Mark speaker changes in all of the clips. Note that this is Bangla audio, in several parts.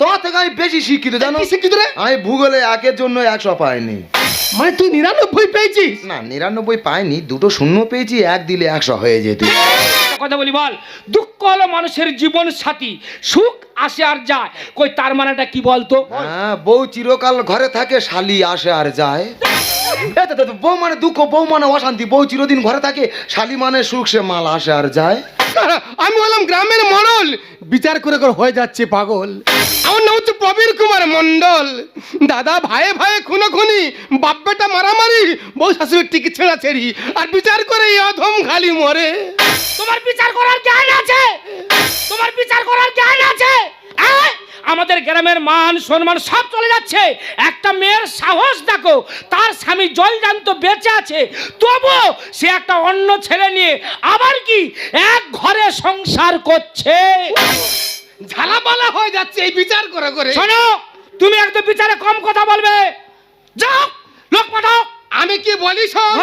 Speaker 1: তোমার থেকে আমি বেশি শিক্ষিত জানো?
Speaker 2: কি শিক্ষিত রে?
Speaker 1: আমি ভূগোলে একের জন্য একশো পাইনি।
Speaker 2: মানে তুই নিরানব্বই পেয়েছিস?
Speaker 1: না নিরানব্বই পাইনি দুটো শূন্য পেয়েছি এক দিলে একশো হয়ে যেত।
Speaker 3: কথা বলি বল দুঃখ হলো মানুষের জীবন সাথী সুখ আসে আর যায়। কই তার মানেটা কি বলতো?
Speaker 1: হ্যাঁ বউ চিরকাল ঘরে থাকে শালি আসে আর যায়। বউ মানে দুঃখ বউ মানে অশান্তি বউ চিরদিন ঘরে থাকে শালি মানে সুখ সে মাল আসে আর যায়।
Speaker 2: আমি বললাম, গ্রামের মরল। বিচার করে করে হয়ে যাচ্ছে পাগল। আমার নাম হচ্ছে প্রবীর কুমার মন্ডল দাদা ভাইয়ে ভাইয়ে খুনো খুনি, বাপ বেটা মারামারি, বউ শাশুড়ির টিকিট ছেঁড়া ছেড়ি, আর বিচার করে এই অধম খালি মরে।
Speaker 3: তোমার বিচার করার জ্ঞান আছে? তোমার বিচার করার জ্ঞান আছে! আমাদের গ্রামের মান সম্মান সব চলে যাচ্ছে। একটা মেয়ের সাহস দেখো তার স্বামী জলজান্ত বেঁচে আছে। তবু সে একটা অন্য ছেলে নিয়ে আবার কি এক ঘরে সংসার করছে।
Speaker 2: ঝালাপালা হয়ে যাচ্ছে এই বিচার করে করে।
Speaker 3: শোনো তুমি একদম বিচারে কম কথা বলবে। যাও লোক পাঠাও।
Speaker 2: আমি কি বলি শোন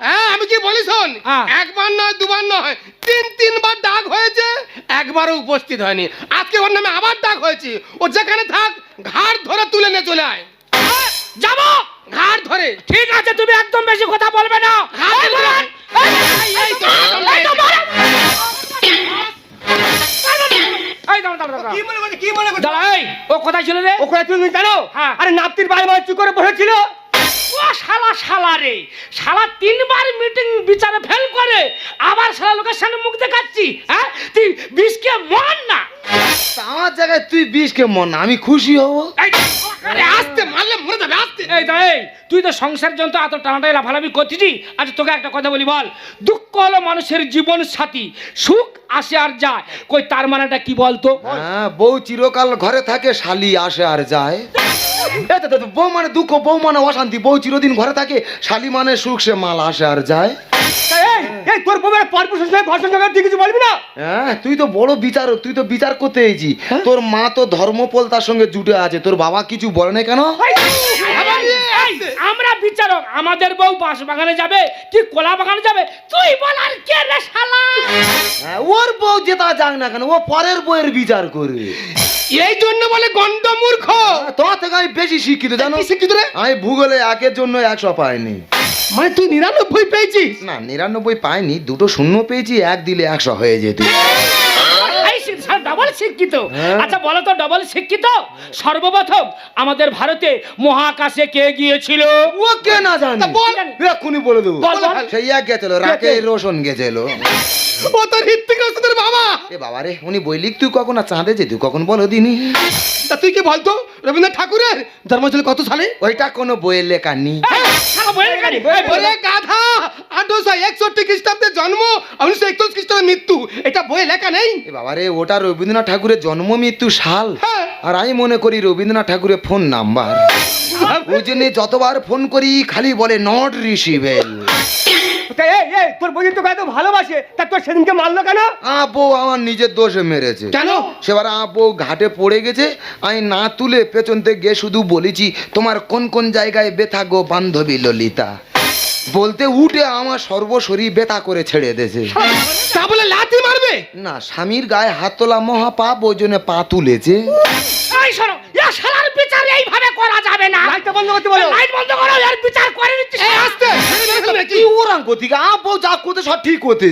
Speaker 2: হ্যাঁ আমি কি বলি শোন
Speaker 3: হ্যাঁ।
Speaker 2: একবার নয় দুবার নয় তিন তিনবার ডাক হয়েছে একবারও উপস্থিত হয়নি আজকে ওর নামে আবার ডাক হয়েছে ও যেখানে থাক ঘাড় ধরে তুলে নিয়ে চলে আয়
Speaker 3: যাব
Speaker 2: ঘাড় ধরে
Speaker 3: ঠিক আছে তুমি একদম বেশি কথা বলবে না
Speaker 2: মনে মনে
Speaker 3: ও কোথায় ছিল রে
Speaker 2: ওখানে তুমি জানো
Speaker 3: হ্যাঁ।
Speaker 2: আরে নাপতির বাড়ি চুপ করে বসেছিল
Speaker 3: ও শালা শালা রে। শালা তিনবার মিটিং বিচারে ফেল করে আবার শালা লোকের সামনে মুখ দেখাচ্ছি হ্যাঁ? তুই বিষকে মন না।
Speaker 1: আমার জায়গায় তুই বিষ কে মন আমি খুশি হব।
Speaker 2: আস্তে মারলে মরে যাবে
Speaker 3: এই তো তুই তো সংসার জন্য এত টানাটাই লাফালাফি করছিস আচ্ছা তোকে একটা কথা বলি বল। দুঃখ হলো মানুষের জীবন সাথী, সুখ আসে আর যায়। কই, তার মানেটা কি বলতো?
Speaker 1: হ্যাঁ বউ চিরকাল ঘরে থাকে, শালি আসে আর যায়। বউ মানে দুঃখ, বউ মানে অশান্তি, বউ চিরদিন ঘরে থাকে, শালি মানে সুখ, সে মাল আসে আর যায়।
Speaker 2: এই তোর বউয়ের কিছু বলবি না?
Speaker 1: হ্যাঁ তুই তো বড় বিচারক তুই তো বিচার করতে এসেছি। তোর মা তো ধর্মপল তার সঙ্গে জুটে আছে তোর বাবা কিছু বলে না কেন?
Speaker 3: আমরা বিচারক আমাদের বউ বাঁশ বাগানে যাবে কি কলা বাগানে যাবে? তুই বল আর কে রে শালা?
Speaker 1: হ্যাঁ, ওর বউ যেটা যাক না কেন ও পরের বউয়ের বিচার করবে
Speaker 2: এই জন্য বলে গন্ড মূর্খ।
Speaker 1: তোমার থেকে আমি বেশি শিক্ষিত জানো?
Speaker 2: শিক্ষিত রে?
Speaker 1: আমি ভূগোলে একের জন্য একশো পাইনি।
Speaker 2: মানে তুই নিরানব্বই পেয়েছিস?
Speaker 1: না নিরানব্বই পাইনি দুটো শূন্য পেয়েছি এক দিলে একশো হয়ে যেত।
Speaker 3: ডবল শিক্ষিত।
Speaker 1: হ্যাঁ।
Speaker 3: আচ্ছা বলো তো ডবল শিক্ষিত? সর্বপ্রথম আমাদের ভারতে মহাকাশে কে গিয়েছিল?
Speaker 1: ও কে না জানি?
Speaker 2: বল।
Speaker 1: এক্ষুনি বলে দেবো। সেই এক গেছিল রাকে রোশন গেছিল।
Speaker 2: ও তো হৃত্বিক রোশনের বাবা।
Speaker 1: এ বাবা রে উনি বই লিখ তুই কখন আর চাঁদে যে তুই কখন বলো দিনি?
Speaker 2: তা তুই কি বলতো? রবীন্দ্রনাথ ঠাকুরের জন্ম ছিল কত সালে?
Speaker 1: ওইটা কোনো বইয়ের লেখা নি
Speaker 3: শালা বইয়ের গাড়ি, বই, বই,
Speaker 2: ওরে গাধা আঠারোশো একষট্টি খ্রিস্টাব্দে জন্ম উনিশশো একচল্লিশ খ্রিস্টাব্দে মৃত্যু। এটা বইয়ে লেখা নেই?
Speaker 1: এ বাবা রে ওটা রবীন্দ্রনাথ ঠাকুরের জন্ম মৃত্যু সাল।
Speaker 2: হ্যাঁ।
Speaker 1: আর আমি মনে করি রবীন্দ্রনাথ ঠাকুরের ফোন নাম্বার। ওই জন্য যতবার ফোন করি খালি বলে নট রিসিভেল
Speaker 2: তোর বই তো এত ভালোবাসে তা তোর সেদিনকে মারলো কেন?
Speaker 1: আমার নিজের দোষে মেরেছে।
Speaker 2: কেন?
Speaker 1: সেবার ঘাটে পড়ে গেছে আমি না তুলে পেছন থেকে গিয়ে শুধু বলেছি তোমার কোন কোন জায়গায় বেথা গো বান্ধবী ললিতা? বলতে উঠে আমার সর্বশরী বেতা করে ছেড়ে দেছে
Speaker 2: তা বলে লাথি মারবে?
Speaker 1: না স্বামীর গায়ে হাত তোলা মহাপাপ ওজনে ওই জন্য পা তুলেছে।
Speaker 3: এই শোনো এইভাবে করা যাবে না।
Speaker 2: লাইটটা বন্ধ করতে বলো।
Speaker 3: লাইট বন্ধ করো এর বিচার করে নিচ্ছি
Speaker 2: আস্তে।
Speaker 1: কি ওরাং কোথিকে আ যা করতে সব ঠিক করতে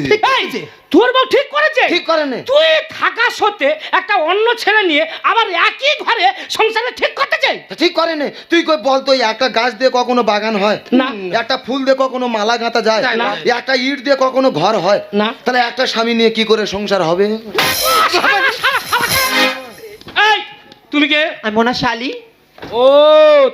Speaker 3: এই যে তোর বউ ঠিক করেছে?
Speaker 1: ঠিক করে নে।
Speaker 3: তুই থাকা সত্ত্বে একটা অন্য ছেলে নিয়ে আবার একই ঘরে সংসারে ঠিক করতে চাই
Speaker 1: ঠিক করে নে। তুই কই বলতো এই একটা গাছ দিয়ে কখনো বাগান হয়?
Speaker 3: না।
Speaker 1: একটা ফুল দিয়ে কখনো মালা গাঁথা যায়?
Speaker 2: যায় না।
Speaker 1: একটা ইট দিয়ে কখনো ঘর হয়?
Speaker 3: না।
Speaker 1: তাহলে একটা স্বামী নিয়ে কি করে সংসার হবে?
Speaker 3: তুমি কে?
Speaker 4: আমি মনে হয় শালি
Speaker 3: ও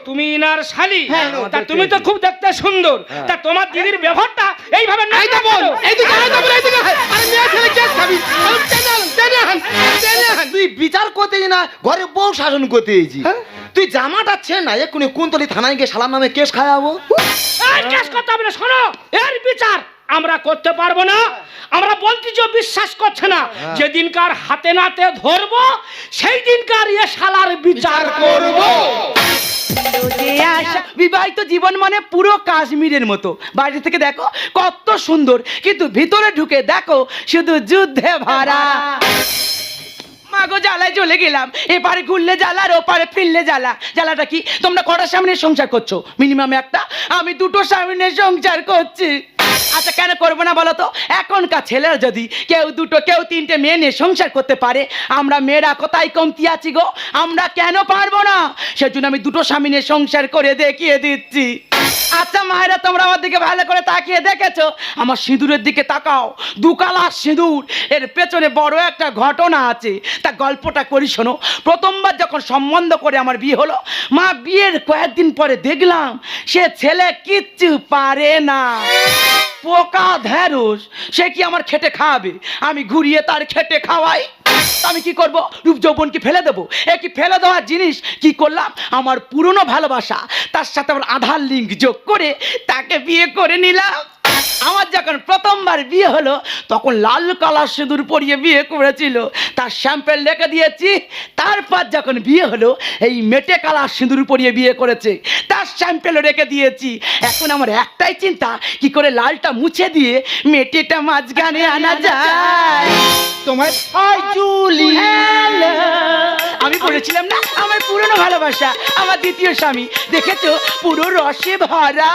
Speaker 3: তুমি ইনার শালি।
Speaker 4: হ্যাঁ,
Speaker 3: তা তুমি তো খুব দেখতে সুন্দর।
Speaker 1: হ্যাঁ।
Speaker 3: তা তোমার দিদির ব্যবহারটা এইভাবে না
Speaker 2: এই তো বল এই তো এই তো বল এই তো আরে মেয়ে ছেলে কে খাবি? আরে টেনে আন টেনে আন টেনে আন।
Speaker 1: তুই বিচার করতে না ঘরে বউ শাসন করতে
Speaker 2: হ্যাঁ?
Speaker 1: তুই জামাটা ছে না এক্ষুনি কুন্তলি থানায় গিয়ে শালার নামে কেস খাওয়াবো।
Speaker 3: এই কেস করতে হবে না শোনো এর বিচার। আমরা করতে পারব না। আমরা বলছি যে বিশ্বাস করছে না।
Speaker 1: হ্যাঁ।
Speaker 3: যেদিনকার হাতে নাতে ধরবো সেই দিনকার এ শালার বিচার করব।
Speaker 4: বিবাহিত জীবন মানে পুরো কাশ্মীরের মতো। বাইরে থেকে দেখো কত সুন্দর কিন্তু ভিতরে ঢুকে দেখো শুধু যুদ্ধে ভাড়া। মাগো জ্বালায় চলে গেলাম এপারে ঘুরলে জ্বালা আর ওপারে ফিরলে জ্বালা। জ্বালাটা কি? তোমরা কটার সামনে সংসার করছ? মিনিমাম একটা। আমি দুটো সামনে সংসার করছি। আচ্ছা কেন করব না বলো তো? এখনকার ছেলেরা যদি কেউ দুটো, কেউ তিনটে মেয়ে নিয়ে সংসার করতে পারে, আমরা মেয়েরা কোথায় কমতি আছি গো? আমরা কেন পারব না? সেজন্য আমি দুটো স্বামী নিয়ে সংসার করে দেখিয়ে দিচ্ছি। আচ্ছা মায়েরা, তোমরা আমার দিকে ভালো করে তাকিয়ে দেখেছ? আমার সিঁদুরের দিকে তাকাও। দুকালা সিঁদুর। এর পেছনে বড় একটা ঘটনা আছে। তা গল্পটা করি, শোনো। প্রথমবার যখন সম্বন্ধ করে আমার বিয়ে হলো, মা বিয়ের কয়েকদিন পরে দেখলাম, সে ছেলে কিচ্ছু পারে না। পোকা ধ্যারোস সে কি আমার খেটে খাওয়াবে আমি ঘুরিয়ে তার খেটে খাওয়াই? আমি কি করব? রূপ যৌবন কি ফেলে দেবো? এ কি ফেলে দেওয়ার জিনিস? কি করলাম? আমার পুরনো ভালোবাসা, তার সাথে আমার আধার লিঙ্ক যোগ করে তাকে বিয়ে করে নিলাম। আমার যখন প্রথমবার বিয়ে হলো তখন লাল কালার সিঁদুর পরিয়ে বিয়ে করেছিল। তার স্যাম্পেল রেখে দিয়েছি। তারপর যখন বিয়ে হলো এই মেটে কালার সিঁদুর পরিয়ে বিয়ে করেছে। তার স্যাম্পেলও রেখে দিয়েছি। এখন আমার একটাই চিন্তা কি করে লালটা মুছে দিয়ে মেটেটা মাঝখানে আনা যায়?
Speaker 2: তোমার জুলি
Speaker 4: আমি বলেছিলাম না আমার পুরনো ভালোবাসা আমার দ্বিতীয় স্বামী। দেখেছ? পুরো রসে ভরা।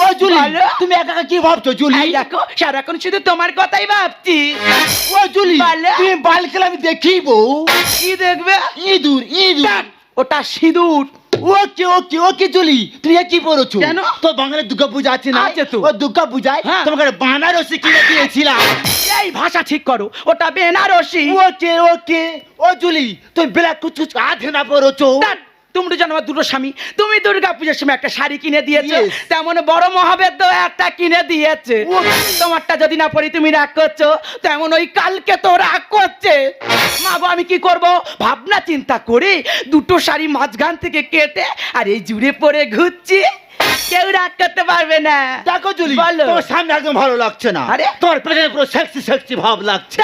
Speaker 2: ও জুলি তুমি একা একা কি ভাবছ জুলি?
Speaker 4: এই দেখো সারাক্ষণ শুধু তোমার কথাই ভাবছি।
Speaker 2: ও জুলি? তুমি বালকেল আমি দেখিব।
Speaker 4: কি দেখবে?
Speaker 2: ইঁদুর ইঁদুর।
Speaker 4: ওটা সিঁদুর।
Speaker 2: ওকে ওকে ওকে জুলি তুমি এ কি পড়েছো?
Speaker 4: কেন?
Speaker 2: তো বাঙালির দুর্গা পূজা আছে না?
Speaker 4: আছে তো।
Speaker 2: ও দুর্গা পূজায়
Speaker 4: হ্যাঁ।
Speaker 2: তোমাকে বানারসি কিনে দিয়েছিলাম।
Speaker 4: এই ভাষা ঠিক করো ওটা বেনারসি।
Speaker 2: ওকে ওকে। ও জুলি তুমি বেলা কুচু আধে না পড়েছো।
Speaker 4: ধ্যাৎ, তুমি জানো আমার দুটো স্বামী। তুমি দুর্গা পুজোর সময় একটা শাড়ি কিনে দিয়েছ। তেমন বড় মহাবেদ্য একটা কিনে দিয়েছে। তোমারটা যদি না পরি তুমি রাগ করছ। তেমন ওই কালকে তো রাগ করছে। মা আমি কি করব? ভাবনা চিন্তা করে দুটো শাড়ি মাঝখান থেকে কেটে আর এই জুড়ে পরে ঘুরছি। কেউ রাগ করতে পারবে না।
Speaker 2: দেখো জুলি। তোমার সামনে একদম ভালো লাগছে না।
Speaker 4: আরে?
Speaker 2: তোমার পেছনে পুরো সেক্সি সেক্সি ভাব লাগছে।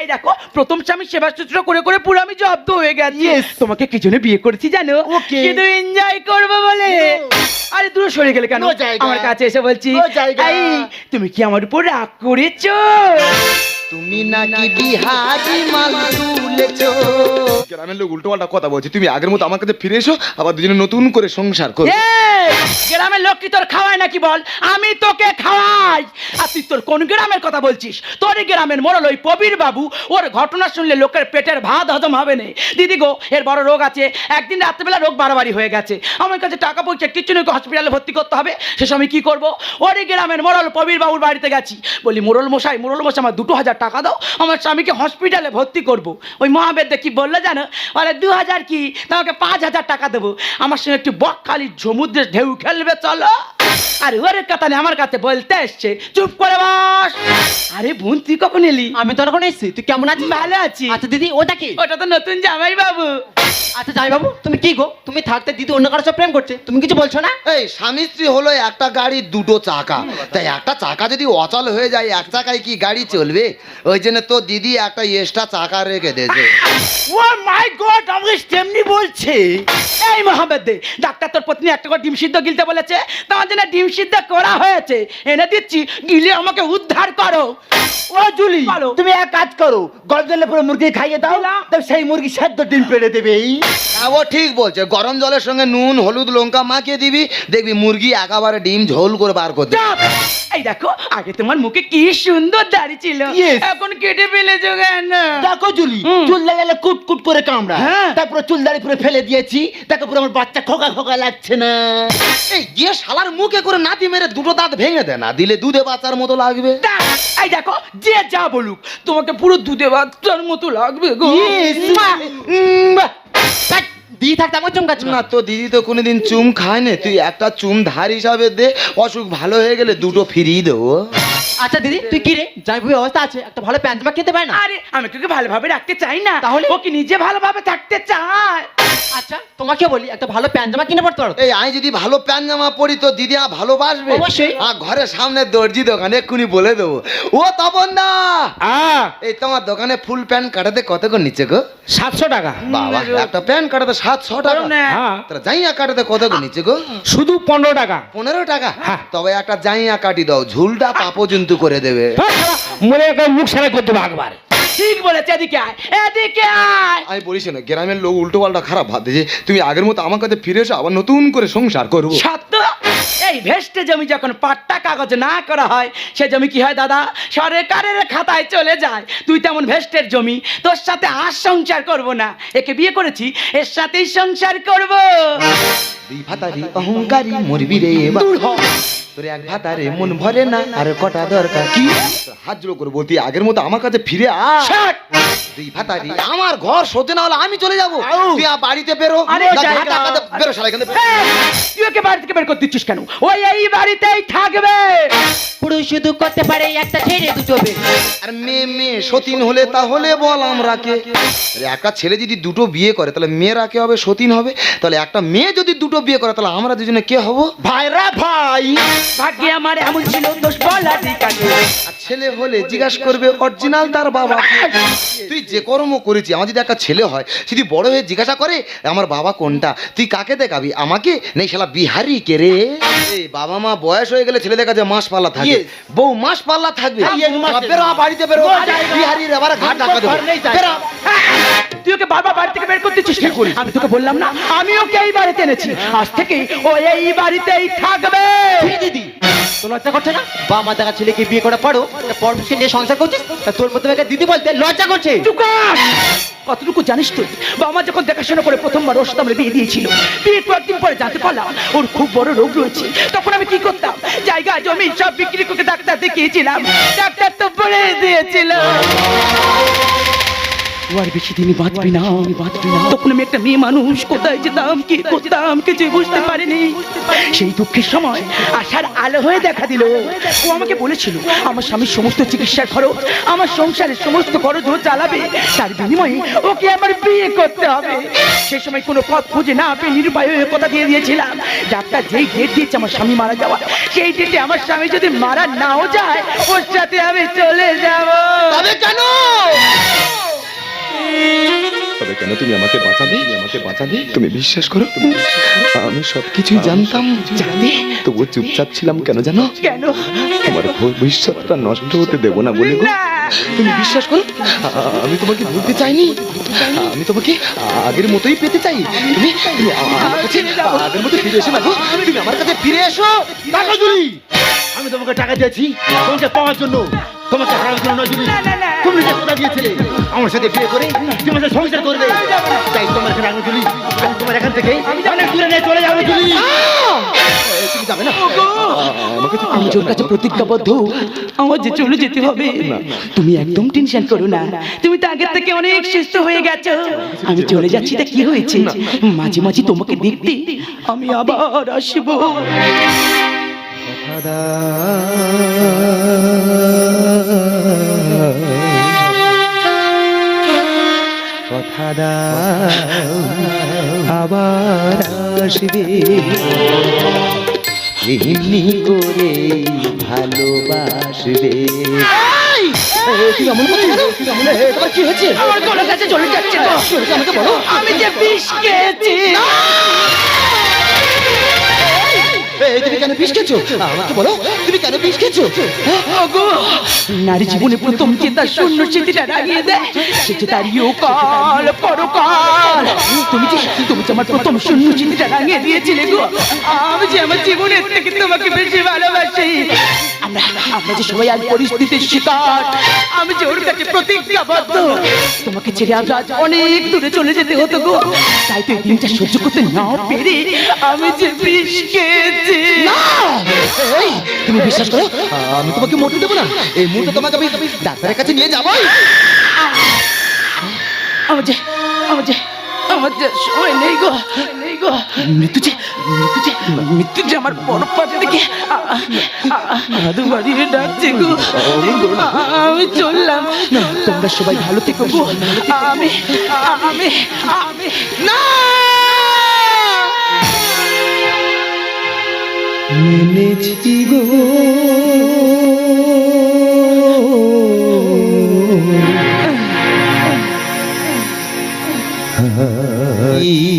Speaker 4: এই দেখো প্রথম স্বামী সেবা শুশ্রূষা করে করে পুরো আমি জব্দ হয়ে গেছি। তোমাকে কি জন্য বিয়ে করেছি জানো. শুধু এনজয় করব বলে। আরে দূরে সরে গেলে কেন? আমার কাছে এসে বলছি তুমি কি আমার উপর রাগ করেছ?
Speaker 1: তুমি নাকি বিহারি মাল তুলেছো? গ্রামের লোক উল্টো পাল্টা কথা বলছে। তুমি আগের মতো আমার কাছে ফিরে এসো, আবার দুজনে নতুন করে সংসার করো।
Speaker 4: গ্রামের লোক কি তোর খাওয়ায় নাকি বল? আমি তোকে খাওয়াই। আর তুই তোর কোন গ্রামের কথা বলছিস? তোর গ্রামের মোড়ল ওই প্রবীর বাবু, ওর ঘটনা শুনলে লোকের পেটের ভাত হজম হবে না। দিদি গো, এর বড় রোগ আছে। একদিন রাত্রেবেলা রোগ বাড়াবাড়ি হয়ে গেছে। আমার কাছে টাকা পয়সা কিচ্ছু নেই হসপিটালে ভর্তি করতে হবে। সে সময় কি করব? ওরই গ্রামের মোড়ল প্রবীর বাবুর বাড়িতে গেছি। বলি মোড়ল মশাই মোড়ল মশাই, আমার দুটো হাজার টাকা দাও। আমার স্বামীকে হসপিটালে ভর্তি করব। ওই মহাবেদ্য কি বলল জানো? বলে দু হাজার কি? তোমাকে পাঁচ হাজার টাকা দেবো। আমার সঙ্গে একটু বকখালি সমুদ্রের ঢেউ খেলবে, চলো। আর ওরে কথা নেই আমার কাছে বলতে এসছে। চুপ করে বস। আরে বোন তুই কখন এলি?
Speaker 5: আমি তো এখন এসেছি। তুই কেমন আছিস?
Speaker 4: ভালো আছি।
Speaker 5: আচ্ছা দিদি ওটা কি
Speaker 4: ওটা তো নতুন জামাই বাবু।
Speaker 5: আচ্ছা যাই বাবু তুমি কি গো? তুমি থাকতে দিদি অন্য কারও সাথে প্রেম করছে। তুমি কিছু বলছো না?
Speaker 1: এই স্বামী স্ত্রী হলো একটা গাড়ির দুটো চাকা। তাই একটা চাকা যদি অচল হয়ে যায় এক চাকায় কি গাড়ি চলবে? ওই জন্য তো দিদি একটা এক্সট্রা চাকা রেখে দিয়েছে।
Speaker 2: ও মাই গড আমাকে তেমনি বলছে।
Speaker 4: এই মহাবেদ্যে ডাক্তার তোর পত্নী একটা করে ডিম সিদ্ধ গিলতে বলেছে। তোমার জন্য ডিম সিদ্ধ করা হয়েছে। এনে দিচ্ছি গিলে আমাকে উদ্ধার করো।
Speaker 2: ও জুলি তুমি এক কাজ করো গরম জলে পুরো মুরগি খাইয়ে দাও তবে সেই মুরগি সেদ্ধ ডিম পেড়ে দেবে।
Speaker 1: হ্যাঁ, ও ঠিক বলছে। গরম জলের সঙ্গে নুন হলুদ লঙ্কা মাখিয়ে দিবি দেখবি মুরগি একেবারে ডিম ঝোল করে বার
Speaker 4: চাপ! এই দেখো আগে তোমার মুখে কি সুন্দর দাড়ি ছিল। এখন কেটে ফেলেছো কেন?
Speaker 2: দেখো জুলি চুল লাগালে কুট কুট করে কামড়া
Speaker 4: হ্যাঁ।
Speaker 2: তারপরে চুল দাড়ি পুরো ফেলে দিয়েছি দেখো পুরো আমার বাচ্চা খোকা খোকা লাগছে না।
Speaker 1: এই গিয়ে শালার মুখে করে নাতি মেরে দুটো দাঁত ভেঙে দে না? দিলে দুধে বাচ্চার মতো লাগবে।
Speaker 4: এই দেখো যে যা বলুক তোমাকে পুরো দুধে বাচ্চার মতো লাগবে গো।
Speaker 5: দিদি থাকতে আমার চমকাচ্ছ
Speaker 1: না তো দিদি তো কোনোদিন চুম খায় না তুই একটা চুম ধার হিসাবে দে অসুখ ভালো হয়ে গেলে দুটো ফিরিয়ে দেবো।
Speaker 5: আচ্ছা দিদি তুই কি রে? যাই ভুই অবস্থা আছে একটা ভালো প্যান্ট জামা কিনতে পারে না?
Speaker 4: আরে আমি তোকে ভালোভাবে রাখতে চাই না।
Speaker 5: তাহলে?
Speaker 4: ও কি নিজে ভালোভাবে থাকতে চায়?
Speaker 5: আচ্ছা তোমাকে বলি একটা ভালো প্যান্ট জামা কিনে পড়তে পারো
Speaker 1: এই আমি যদি ভালো প্যান্ট জামা পরি তো দিদি আর ভালোবাসবে।
Speaker 5: অবশ্যই।
Speaker 1: আর ঘরের সামনে দর্জি দোকানে এক্ষুনি বলে দেবো। ও তপন দা এই তোমার দোকানে ফুল প্যান্ট কাটাতে কত করে নিচ্ছে গো?
Speaker 3: সাতশো টাকা।
Speaker 1: বাবা একটা প্যান্ট কাটাতে সাতশো টাকা।
Speaker 3: হ্যাঁ।
Speaker 1: তাহলে জাইয়া কাটাতে কত নিচ্ছে গো?
Speaker 3: শুধু পনেরো টাকা।
Speaker 1: পনেরো টাকা?
Speaker 3: হ্যাঁ।
Speaker 1: তবে একটা জাইয়া কাটি দাও ঝুলটা পাপো জন্তু করে দেবে।
Speaker 3: মনে একটা মুখ সারা করতে হবে একবার।
Speaker 4: ঠিক বলেছে এদিকে আয় এদিকে আয়।
Speaker 1: আমি বলিস না গ্রামের লোক উল্টো পাল্টা খারাপ ভাবতে যে তুমি আগের মতো আমার কাছে ফিরে এসো আবার নতুন করে সংসার করব।
Speaker 4: সত্য? এই ভেস্টে জমি যখন পাট্টা কাগজ না করা হয় সে জমি কি হয় দাদা? সরকারের খাতায় চলে যায়। তুই তেমন ভেস্টের জমি তোর সাথে আর সংসার করব না। একে বিয়ে করেছি এর সাথেই সংসার করব।
Speaker 1: দুই ভাতারি অহংকারী মরবি রে এবার।
Speaker 4: দূর হ।
Speaker 1: তোর এক ভাতারে মন ভরে না আর কটা দরকার কি তোর হাত জোড়ো করে বলতি আগের মতো আমার কাছে ফিরে। দুই ভাতারি আমার ঘর সতে না হলে আমি চলে যাব। তুই আর বাড়িতে বেরো।
Speaker 4: আরে
Speaker 1: বেরো শালা এখান
Speaker 4: তুই ওকে বাড়ি থেকে বের করে দিচ্ছিস কেন? ওই এই বাড়িতেই থাকবে।
Speaker 5: পুরুষ শুধু করতে পারে একটা ছেড়ে দুটো বের
Speaker 1: আর মেয়ে মেয়ে সতীন হলে তাহলে বল আমরা কে? একটা ছেলে যদি দুটো বিয়ে করে তাহলে মেয়েরা কে হবে? সতীন হবে। তাহলে একটা মেয়ে যদি দুটো বিয়ে করে তাহলে আমরা দুজনে কে হব? ভাইরা ভাই।
Speaker 4: ভাগ্যে আমার এমন ছিল দোষ বলা ঠিক আছে
Speaker 1: ছেলে হলে জিজ্ঞাসা করবে অরিজিনাল তার বাবা তুই যে কর্ম করেছি আমার যদি একটা ছেলে হয় যদি বড় হয়ে জিজ্ঞাসা করে আমার বাবা কোনটা? তুই কাকে দেখাবি? আমাকে নেই শালা বিহারি কে রে বাবা মা বয়স হয়ে গেলে ছেলে দেখা কাছে মাস পাল্লা থাকে বউ মাস পাল্লা থাকবে বেরো বাড়িতে বেরো। বিহারির আবার ঘাট ঢাকা দেবো।
Speaker 4: তুই। ওকে বারবার বাড়ি থেকে বের করতে চেষ্টা করি আমি তোকে বললাম না আমি ওকে এই বাড়িতে এনেছি। আজ থেকে ও এই বাড়িতেই থাকবে।
Speaker 5: দিদি। তোর লজ্জা করছে না? বা মা দেখা ছেলেকে বিয়ে করা পারো পরপুরুষকে নিয়ে সংসার করছিস? তা তোর একটা দিদি বলতে লজ্জা করছে!
Speaker 4: কতটুকু জানিস তুই? বাবা যখন দেখাশোনা করে প্রথমবার ওর সাথে আমরা বিয়ে দিয়েছিল বিয়ে কয়েকদিন পরে জানতে পারলাম ওর খুব বড় রোগ রয়েছে। তখন আমি কি করতাম? জায়গা, জমি, সব বিক্রি করে ডাক্তার দেখিয়েছিলাম। ডাক্তার তো বলে দিয়েছিল। ও আর বেশি দিনই বাঁচবি না বাঁচবি না। তখন আমি একটা মেয়ে মানুষ, কোথায় যেতাম, কি করতাম কিছু বুঝতে পারিনি। সেই দুঃখের সময় আশার আলো হয়ে দেখা দিল। ও আমাকে বলেছিল, আমার স্বামীর সমস্ত চিকিৎসার খরচ, আমার সংসারের সমস্ত খরচ ও চালাবে। তার বিনিময়ে ওকে আমার বিয়ে করতে হবে। সেই সময় কোনো পথ খুঁজে না পেয়ে নিরুপায় হয়ে কথা দিয়ে দিয়েছিলাম। ডাক্তার যেই ডেট দিয়েছে আমার স্বামী মারা যাওয়া, সেই ডেটে আমার স্বামী যদি মারা নাও যায়, ওর সাথে আমি চলে যাব।
Speaker 1: তবে কেন? তবে কেন তুমি আমাকে বাঁচালে আমাকে বাঁচালে তুমি বিশ্বাস করো? আমি সব কিছুই জানতাম।
Speaker 4: জানি।
Speaker 1: তবুও চুপচাপ ছিলাম কেন জানো?
Speaker 4: কেন?
Speaker 1: তোমার ভবিষ্যৎটা নষ্ট হতে দেব না বলে গো। তুমি বিশ্বাস করো? আমি তোমাকে ভুলতে চাইনি। আমি তোমাকে আগের মতোই পেতে চাই। তুমি তুমি আমার কাছে আগের মতো ফিরে এসো না গো। তুমি আমার কাছে ফিরে এসো।
Speaker 6: টাকা আমি তোমাকে টাকা দিয়েছি। তোমাকে পাওয়ার জন্য। তোমাকে হারানোর জন্য। তুমি যে কথা দিয়েছিলে আমার সাথে বিয়ে করে তুমি আমাদের সংসার করবে। তাই তোমার এখানে আনো জুলি আমি তোমার এখান থেকে অনেক দূরে নিয়ে চলে যাব জুলি
Speaker 1: তুমি যাবে না?
Speaker 4: আমি কাছে প্রতিজ্ঞাবদ্ধ। আমার যে চলে যেতে হবে। তুমি একদম টেনশন করো না। তুমি তো আগের থেকে অনেক সুস্থ হয়ে গেছো। আমি চলে যাচ্ছি তা কি হয়েছে? মাঝে মাঝে তোমাকে দেখতে আমি আবার আসব।
Speaker 1: কথা দাও আবার আসবে। এমনি করে ভালোবাসবে। কি হয়েছে?
Speaker 4: আমার গলার কাছে চলে যাচ্ছে
Speaker 1: আমাকে বলো।
Speaker 4: আমি যে বিষ খেয়েছি।
Speaker 1: কেন বিষ খেয়েছো? আমাকে বলো তুমি কেন বিষ খেয়েছো? হ্যাঁ?
Speaker 4: ওগো, নারী জীবনে প্রথম যে তার শূন্য স্মৃতিটা রাগিয়ে দেয়। সেটা তারিও কাল পরকাল তুমি যে তুমি যে আমার প্রথম শূন্য স্মৃতিটা রাগিয়ে দিয়েছিলে গো। আমি যে আমার জীবনের থেকে তোমাকে বেশি ভালোবাসি। আমরা আমরা যে সবাই আজ পরিস্থিতির শিকার। আমি যে ওর কাছে প্রতিজ্ঞাবদ্ধ। তোমাকে ছেড়ে আজ আজ অনেক দূরে চলে যেতে হতো গো। তাই তো এই দিনটা সহ্য করতে না পেরে আমি যে বিষ খেয়েছি।
Speaker 1: এই, তুমি বিশ্বাস করো আমি তোমাকে মরতে দেবো না এই মুহূর্তে তোমাকে আমি ডাক্তারের কাছে নিয়ে যাব
Speaker 4: আমার যে আমার যে আমার যে সময় নেই গো নেই গো মৃত্যু যে মৃত্যু যে মৃত্যু যে আমার বড় পাশে দেখে আদু বাড়িয়ে ডাকছে গো আমি চললাম তোমরা সবাই ভালো থেকো গো আমি আমি আমি না
Speaker 1: মেনেছি গো এই